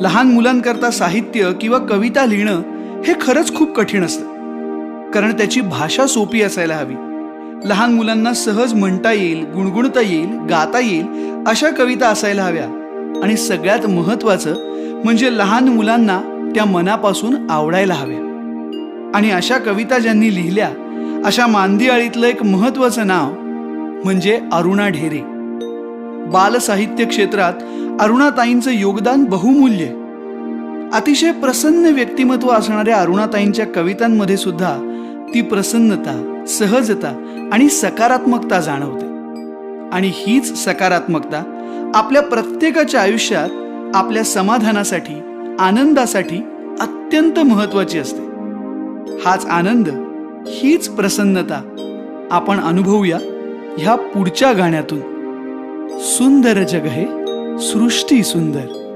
लहान मुलांकरता साहित्य किंवा कविता लिहिणं हे खरंच खूप कठीण असतं. कारण त्याची भाषा सोपी असायला हवी. लहान मुलांना सहज म्हणता येईल गुणगुणता येईल गाता येईल अशा कविता असायला हव्या. आणि सगळ्यात महत्वाचं म्हणजे लहान मुलांना त्या मनापासून आवडायला हव्या. आणि अशा कविता ज्यांनी लिहिल्या अशा मांदियाळीतलं एक महत्वाचं नाव म्हणजे अरुणा ढेरे. बालसाहित्य क्षेत्रात अरुणाताईंचं योगदान बहुमूल्य. अतिशय प्रसन्न व्यक्तिमत्व असणाऱ्या अरुणाताईंच्या कवितांमध्ये सुद्धा ती प्रसन्नता सहजता आणि सकारात्मकता जाणवते. आणि हीच सकारात्मकता आपल्या प्रत्येकाच्या आयुष्यात आपल्या समाधानासाठी आनंदासाठी अत्यंत महत्वाची असते. हाच आनंद हीच प्रसन्नता आपण अनुभवूया ह्या पुढच्या गाण्यातून. सुंदर जग हे सृष्टी सुंदर। सुंदर